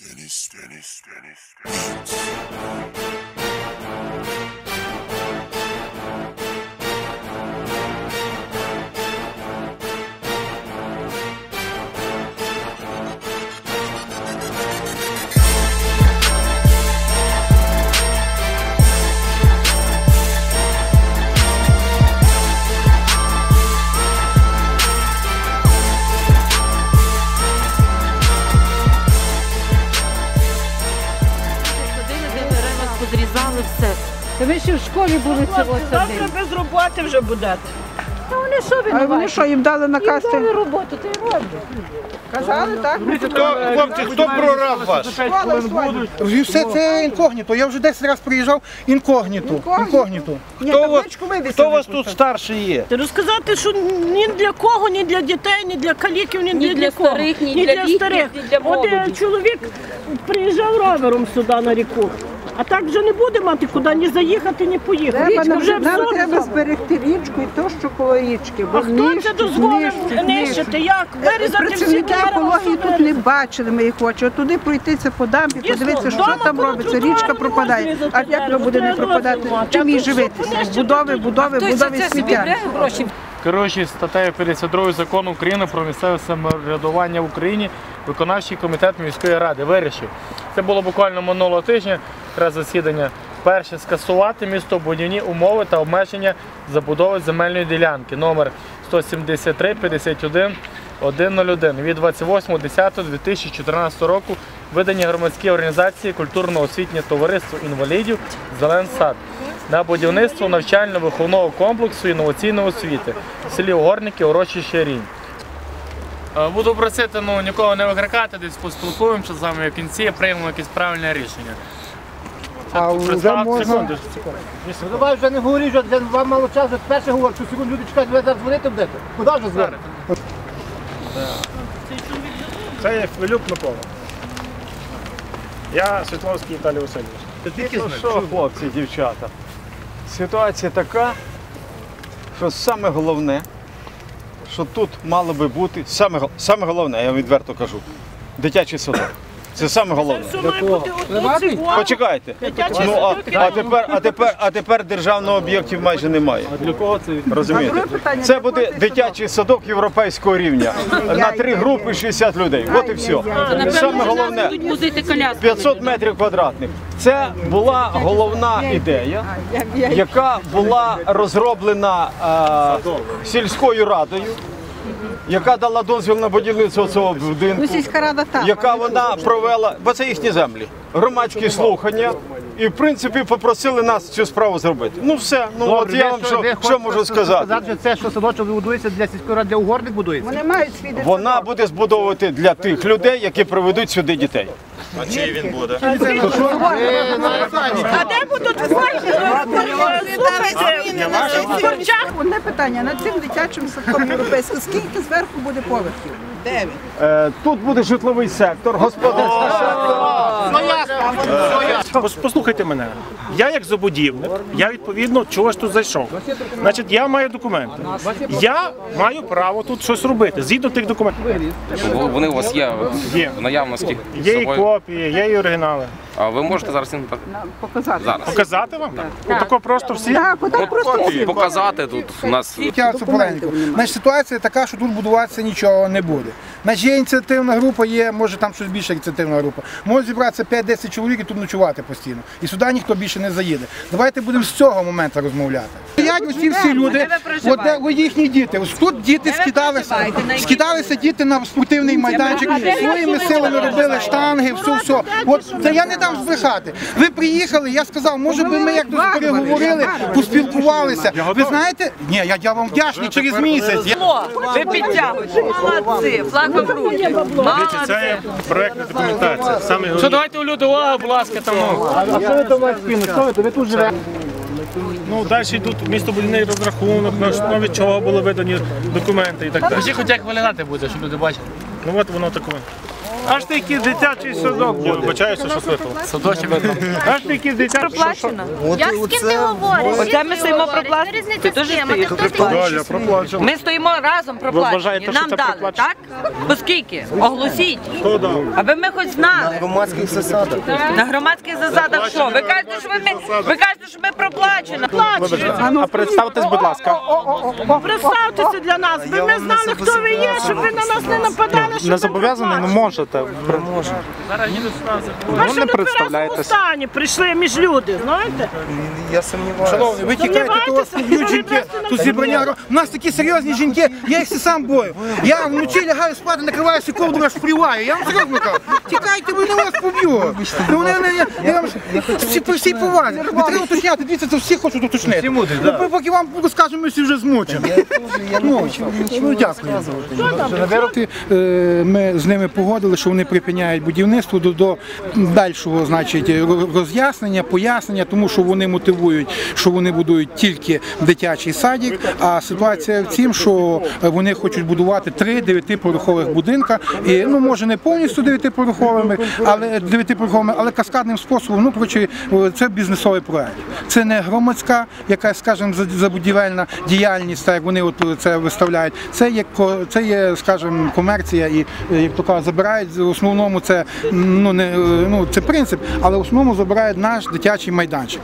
Dennis, Dennis, Dennis, Dennis. Та ви ще в школі були цього Завтра садити. без роботи вже будете. Та вони що А вони що, їм дали Їм наказ? дали роботу, ти роблять. Казали, так? Хто, хлопці, хто прорав вас? І все це інкогніто. Я вже 10 разів приїжджав інкогніто. Інкогніто. Ні, Хто у вас, хто вас тут. старший є? Ти розказати, що ні для кого, ні для дітей, ні для каліків, ні, Ні для, для кого. старих, ні для літніх, старих. ні для От е, чоловік приїжджав ровером сюди на ріку. А так вже не буде мати куди ні заїхати, ні поїхати. Треба, Річка вже нам, нам треба зберегти річку і то, що коло річки. Бо А хто це дозволив нищити? Як? Вирізати Працівники дерева, екології тут не бачили, ми їх очі. От туди пройтися по дамбі, Дійсно, подивитися, що там робиться. Річка пропадає. А як воно буде не пропадати? Чим їй живитися? Будови, будови, будови сміття. Керуючись статтею 52 закону України про місцеве самоврядування в Україні, виконавчий комітет міської ради вирішив. Це було буквально минулого тижня, якраз засідання. Перше скасувати містобудівні умови та обмеження забудови земельної ділянки номер 173 51 101 від 28.10.2014 року видані громадські організації культурно-освітнє товариство інвалідів Зелений сад на будівництво навчально-виховного комплексу інноваційної освіти в селі Угорники, урочище Рінь. Е, Буду просити ну, нікого не викрикати, десь поспілкуємося з вами в кінці, приймемо якесь правильне рішення. А вже можна- Ну давай вже не говори, що для вам мало часу, перше говорю, що секунду люди чекають, ви зараз дзвонити будете. Куди вже дзвонити? Це є Хвилюк Микола. Я Світловський Віталій Васильович. Ну що, хлопці, дівчата? Ситуація така, що саме головне, що тут мало би бути, саме, саме головне, я вам відверто кажу, дитячий садок. Це саме головне. Все має бути от. Почекайте. Ну, а, а, тепер, а, тепер, а тепер державного об'єктів майже немає. Для кого це? Розумієте? Це буде дитячий садок європейського рівня. На три групи 60 людей. От і все. Саме головне. Будуть возити 500 метрів квадратних. Це була головна ідея, яка була розроблена е, сільською радою, яка дала дозвіл на будівництво цього будинку, Ну, сільська рада так. яка вона провела, бо це їхні землі, громадські слухання. І в принципі попросили нас цю справу зробити. Ну все, ну от я вам що, що можу сказати. Сказати, що це, що садочок будується для сільської ради, для угорник будується. Вони мають свій дитсадок. Вона буде збудовувати для тих людей, які приведуть сюди дітей. А чий він буде? А де будуть в корчах Одне питання, над цим дитячим садком європейським, скільки зверху буде поверхів? Е, Тут буде житловий сектор, господарський сектор. Пос- Послухайте мене. Я як забудівник, я відповідно чого ж тут зайшов. Значить, я маю документи. Я маю право тут щось робити згідно тих документів. Вони у вас є Є. в наявності Є і копії, є і оригінали. А ви можете зараз їм так Показати. зараз Показати вам? Отако просто всі. Так, отак просто всі. показати тут у нас. Я цю. Значить, ситуація така, що тут будуватися нічого не буде. Значить, є ініціативна група, є, може там щось більше ініціативна група. Може зібратися 5-10 чоловік і тут ночувати постійно. І сюди ніхто більше не заїде. Давайте будемо з цього моменту розмовляти. Стоять усі всі люди, от, де, от їхні діти. Ось тут діти скидалися, скидалися діти на спортивний майданчик, своїми силами робили штанги, все, все. От це я не дам збрехати. Ви приїхали, я сказав, може би ми як тут переговорили, поспілкувалися. Ви знаєте, ні, я, я вам вдячний через місяць. Ви підтягуєте. Молодці. Флаг. Дивіться, це є проектна документація. Саме Що давайте у люди увагу, будь ласка, там. А що ви там маєте спільно? Що ви? Ви тут живете? Ну, далі йдуть містобудівний розрахунок, на основі чого були видані документи і так далі. Скажіть, хоч як виглядати буде, щоб люди бачили. Ну от воно таке. Аж такий дитячий садок буде. Вибачаюся, що світло. Садочок. Аж такий дитячий Проплачено. Як з ким ти говориш? Оце ми стоїмо проплачено. Ти теж стоїш? Ми стоїмо разом проплачені. Нам дали, так? Оскільки? Оголосіть. Хто дав? Аби ми хоч знали. громадських засадах. На громадських засадах що? Ви кажете, що ви, ви кажете, що ми проплачено. А представтесь, будь ласка. Представтеся для нас, би ми знали, хто ви є, щоб ви на нас не нападали. Не ви зобов'язані, ну можете. Зараз їдуть Ми Ну, не до представляєтесь. стані прийшли між люди, знаєте? Я сумніваюся. Шановні, ви тікаєте, то вас поб'ють жінки. Тут зібрання. У нас такі серйозні жінки, я їх сам бою. Я вночі лягаю спати, накриваюся ковдру, аж впріваю. Я вам серйозно кажу. Тікайте, вони вас поб'ють. Ну, вони, вони, я, вам всі, всій повазі. Не треба уточняти, дивіться, це всі хочуть уточнити. Ну, поки вам розкажемо, ми всі вже змучені. Ну, ну, дякую. Е, Ми з ними погодили, що вони припиняють будівництво до, до дальшого значить, ро- роз'яснення, пояснення, тому що вони мотивують, що вони будують тільки дитячий садик. А ситуація в тім, що вони хочуть будувати три дев'ятиповерхових будинка. І ну може не повністю дев'ятиповерховими, але дев'ятиповерховими, але каскадним способом. Ну прочі, це бізнесовий проект. Це не громадська, яка, скажімо, забудівельна діяльність, так як вони от це виставляють. Це є це є, скажімо, комерція, і е, як то кажуть, забирають в основному це ну не е, ну це принцип, але в основному забирають наш дитячий майданчик.